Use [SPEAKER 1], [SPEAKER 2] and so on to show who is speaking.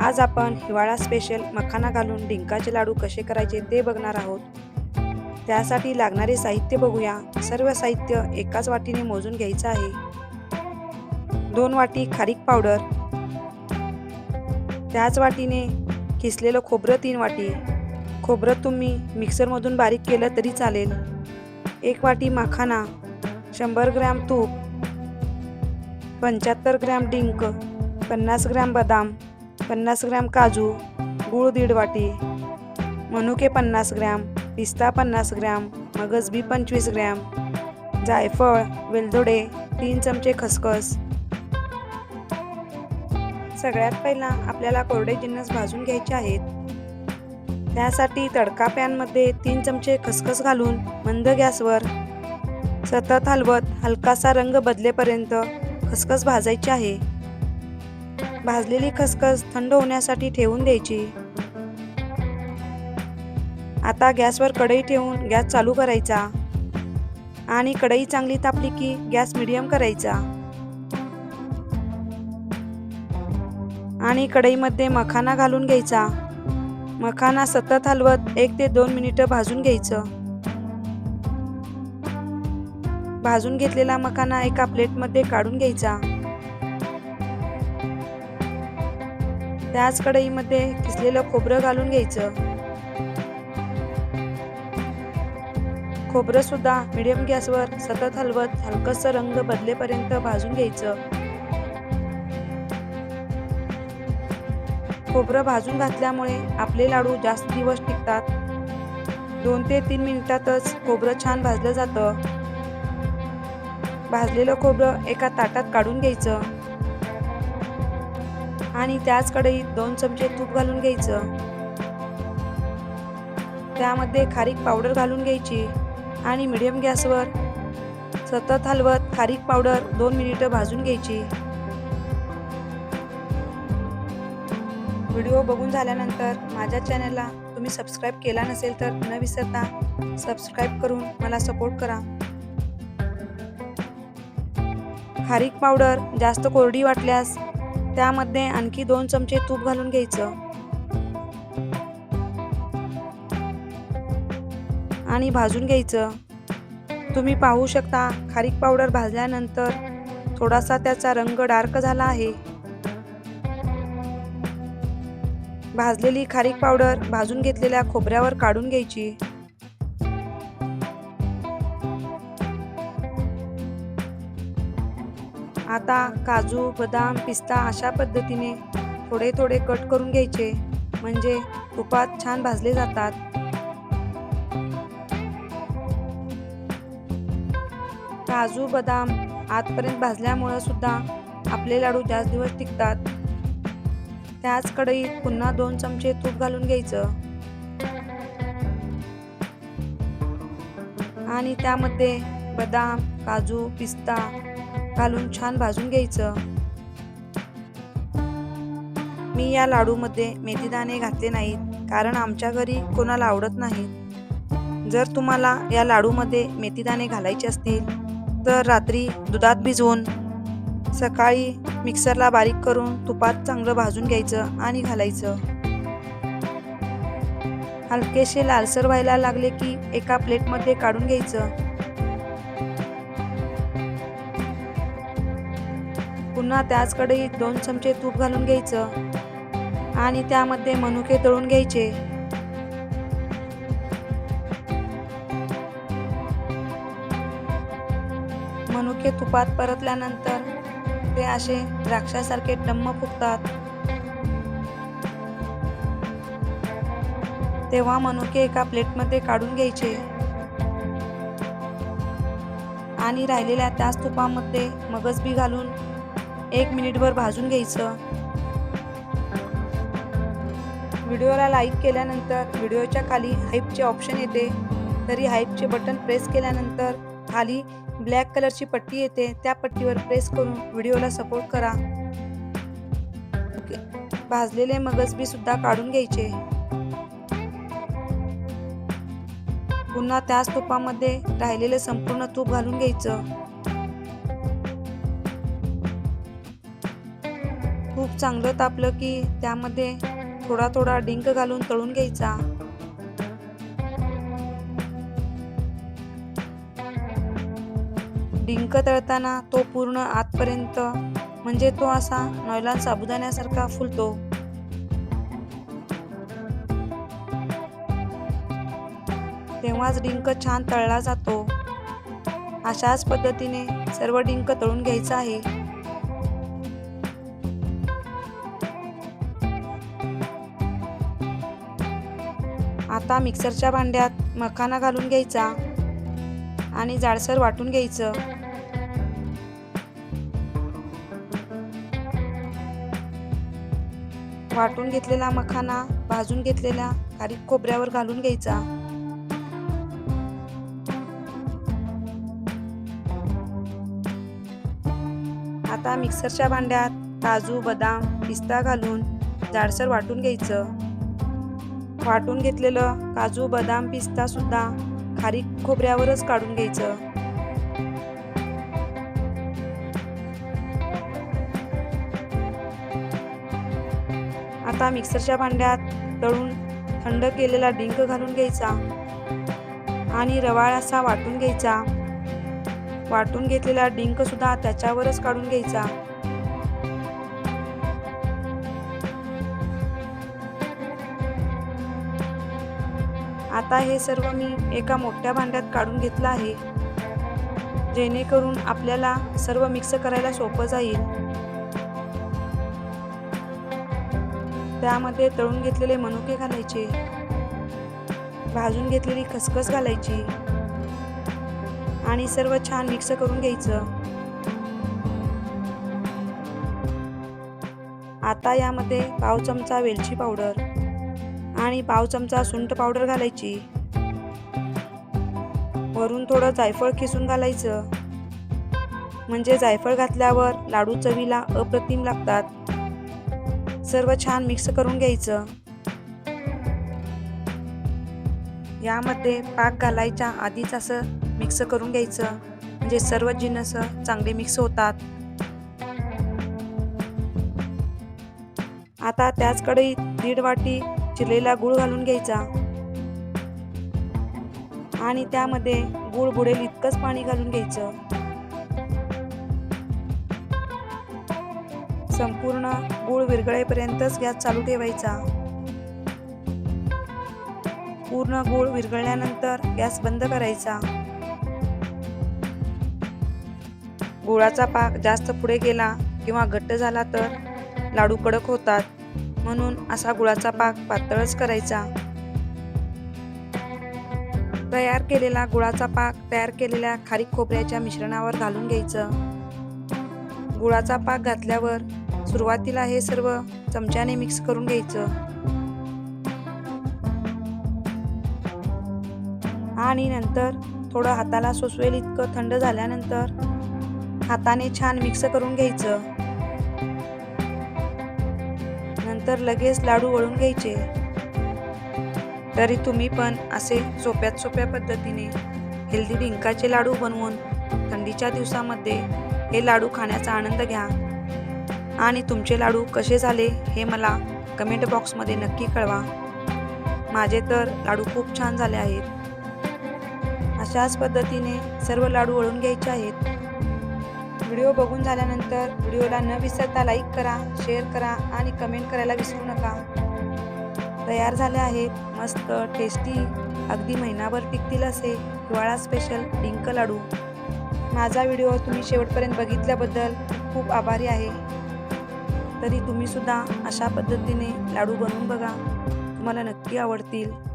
[SPEAKER 1] आज आपण हिवाळा स्पेशल मखाना घालून डिंकाचे लाडू कसे करायचे ते बघणार आहोत. त्यासाठी लागणारे साहित्य बघूया. सर्व साहित्य एकाच वाटीने मोजून घ्यायचं आहे. दोन वाटी खारीक पावडर. त्याच वाटीने किसलेलं खोबरं तीन वाटी. खोबरं तुम्ही मिक्सरमधून बारीक केलं तरी चालेल. एक वाटी मखाना शंभर ग्रॅम तूप पंच्याहत्तर ग्रॅम डिंक पन्नास ग्रॅम बदाम पन्नास ग्रॅम काजू गूळ दीड वाटी मनुके पन्नास ग्रॅम पिस्ता पन्नास ग्रॅम मगज बी पंचवीस ग्रॅम जायफळ वेलदोडे तीन चमचे खसखस. सगळ्यात पहिला आपल्याला कोरडे जिन्नस भाजून घ्यायचे आहेत. त्यासाठी तडका पॅनमध्ये तीन चमचे खसखस घालून मंद गॅसवर सतत हलवत हलकासा रंग बदलेपर्यंत खसखस भाजायची आहे. भाजलेली खसखस थंड होण्यासाठी ठेवून द्यायची. आता गॅसवर कढई ठेवून गॅस चालू करायचा. आणि कढई चांगली तापली की गॅस मिडियम करायचा. आणि कढईमध्ये मखाना घालून घ्यायचा. मखाना सतत हलवत एक ते दोन मिनिटं भाजून घ्यायचं. भाजून घेतलेला मखाना एका प्लेटमध्ये काढून घ्यायचा. त्याच कढईमध्ये किसलेलं खोबरं घालून घ्यायचं. खोबरं सुद्धा मिडियम गॅसवर सतत हलवत हलकस रंग बदलेपर्यंत भाजून घ्यायचं. खोबरं भाजून घातल्यामुळे आपले लाडू जास्त दिवस टिकतात. दोन ते तीन मिनिटातच खोबरं छान भाजलं जातं. भाजलेलं खोबरं एका ताटात काढून घ्यायचं. आणि त्याच कढईत दोन चमचे तूप घालून घ्यायचं. त्यामध्ये खारीक पावडर घालून घ्यायची आणि मिडियम गॅसवर सतत हलवत खारीक पावडर दोन मिनिटं भाजून घ्यायची. व्हिडिओ बघून झाल्यानंतर माझ्या चॅनलला तुम्ही सबस्क्राईब केला नसेल तर न विसरता सबस्क्राईब करून मला सपोर्ट करा. खारीक पावडर जास्त कोरडी वाटल्यास त्यामध्ये आणखी दोन चमचे तूप घालून घ्यायचं. आणि भाजून घ्यायचं. तुम्ही पाहू शकता खारीक पावडर भाजल्यानंतर थोडासा त्याचा रंग डार्क झाला आहे. भाजलेली खारीक पावडर भाजून घेतलेल्या खोबऱ्यावर काढून घ्यायची. आता काजू बदाम पिस्ता अशा पद्धतीने थोडे थोडे कट करून घ्यायचे. म्हणजे तुपात छान भाजले जातात. काजू बदाम आतपर्यंत भाजल्यामुळं सुद्धा आपले लाडू जास्त दिवस टिकतात. त्याच कढईत पुन्हा दोन चमचे तूप घालून घ्यायचं. आणि त्यामध्ये बदाम काजू पिस्ता घालून छान भाजून घ्यायचं. मी या लाडूमध्ये मेथीदाणे घातले नाहीत कारण आमच्या घरी कोणाला आवडत नाहीत. जर तुम्हाला या लाडूमध्ये मेथीदाणे घालायचे असतील तर रात्री दुधात भिजवून सकाळी मिक्सरला बारीक करून तुपात चांगलं भाजून घ्यायचं आणि घालायचं. हलकेसे लालसर व्हायला लागले की एका प्लेटमध्ये काढून घ्यायचं. पुन्हा त्याच कढईत दोन चमचे तूप घालून घ्यायचं. आणि त्यामध्ये मनुके तळून घ्यायचे. मनुके तुपात परतल्यानंतर ते असे द्राक्षासारखे टम्म फुगतात. तेव्हा मनुके एका प्लेटमध्ये काढून घ्यायचे. आणि राहिलेल्या त्याच तुपामध्ये मगज बी घालून एक मिनिटभर भाजून घ्यायचं. व्हिडिओला लाईक केल्यानंतर व्हिडिओच्या खाली हाईपचे ऑप्शन येते. तरी हाईपचे बटन प्रेस केल्यानंतर खाली ब्लॅक कलरची पट्टी येते. त्या पट्टीवर प्रेस करून व्हिडिओला सपोर्ट करा. भाजलेले मगजबी सुद्धा काढून घ्यायचे. पुन्हा त्याच तुपामध्ये राहिलेलं संपूर्ण तूप घालून घ्यायचं. तूप चांगलं तापलं की त्यामध्ये थोडा थोडा डिंक घालून तळून घ्यायचा. डिंक तळताना तो पूर्ण आतपर्यंत म्हणजे तो असा नॉयलान साबुदाण्यासारखा फुलतो. तेव्हाच डिंक छान तळला जातो. अशाच पद्धतीने सर्व डिंक तळून घ्यायचं आहे. आता मिक्सरच्या भांड्यात मखाना घालून घ्यायचा आणि जाडसर वाटून घ्यायचं. वाटून घेतलेला मखाना भाजून घेतलेल्या खारीक खोबऱ्यावर घालून घ्यायचा. आता मिक्सरच्या भांड्यात काजू बदाम पिस्ता घालून जाडसर वाटून घ्यायचं. वाटून घेतलेलं काजू बदाम पिस्ता सुद्धा खारीक खोबऱ्यावरच काढून घ्यायचं. आता मिक्सरच्या भांड्यात तळून थंड केलेला डिंक घालून घ्यायचा आणि रवाळ असा वाटून घ्यायचा. वाटून घेतलेला डिंक सुद्धा त्याच्यावरच काढून घ्यायचा. आता हे सर्व मी एका मोठ्या भांड्यात काढून घेतलं आहे. जेणेकरून आपल्याला सर्व मिक्स करायला सोपं जाईल. त्यामध्ये तळून घेतलेले मनुके घालायचे. भाजून घेतलेली खसखस घालायची. आणि सर्व छान मिक्स करून घ्यायचं. आता यामध्ये पाव चमचा वेलची पावडर. आणि पाव चमचा सुंठ पावडर घालायची. वरून थोडं जायफळ खिसून घालायचं. म्हणजे जायफळ घातल्यावर लाडू चवीला अप्रतिम लागतात. सर्व छान मिक्स करून घ्यायचं. यामध्ये पाक घालायच्या आधीच असं मिक्स करून घ्यायचं. म्हणजे सर्व जिन्नस चांगले मिक्स होतात. आता त्याच कढईत दीड वाटी चिरलेला गूळ घालून घ्यायचा. आणि त्यामध्ये गूळ बुडेल इतकंच पाणी घालून घ्यायचं. संपूर्ण गूळ विरघळेपर्यंतच गॅस चालू ठेवायचा. पूर्ण गूळ विरघळल्यानंतर गॅस बंद करायचा. गुळाचा पाक जास्त पुढे गेला किंवा घट्ट झाला तर लाडू कडक होतात. म्हणून असा गुळाचा पाक पातळच करायचा. तयार केलेला गुळाचा पाक तयार केलेल्या खारीक खोबऱ्याच्या मिश्रणावर घालून घ्यायचं. गुळाचा पाक घातल्यावर सुरुवातीला हे सर्व चमच्याने मिक्स करून घ्यायचं. आणि नंतर थोडं हाताला सोसवेल इतकं थंड झाल्यानंतर हाताने छान मिक्स करून घ्यायचं. तर लगेच लाडू वळून घ्यायचे. तरी तुम्ही पण असे सोप्यात सोप्या पद्धतीने हेल्दी डिंकाचे लाडू बनवून थंडीच्या दिवसामध्ये हे लाडू खाण्याचा आनंद घ्या. आणि तुमचे लाडू कसे झाले हे मला कमेंट बॉक्समध्ये नक्की कळवा. माझे तर लाडू खूप छान झाले आहेत. अशाच पद्धतीने सर्व लाडू वळून घ्यायचे आहेत. व्हिडिओ बघून झाल्यानंतर व्हिडिओला न विसरता लाईक करा शेअर करा आणि कमेंट करायला विसरू नका. तयार झाले आहेत मस्त टेस्टी अगदी महिनाभर टिकतील असे हिवाळा स्पेशल डिंक लाडू. माझा व्हिडिओ तुम्ही शेवटपर्यंत बघितल्याबद्दल खूप आभारी आहे. तरी तुम्हीसुद्धा अशा पद्धतीने लाडू बनवून बघा. तुम्हाला नक्की आवडतील.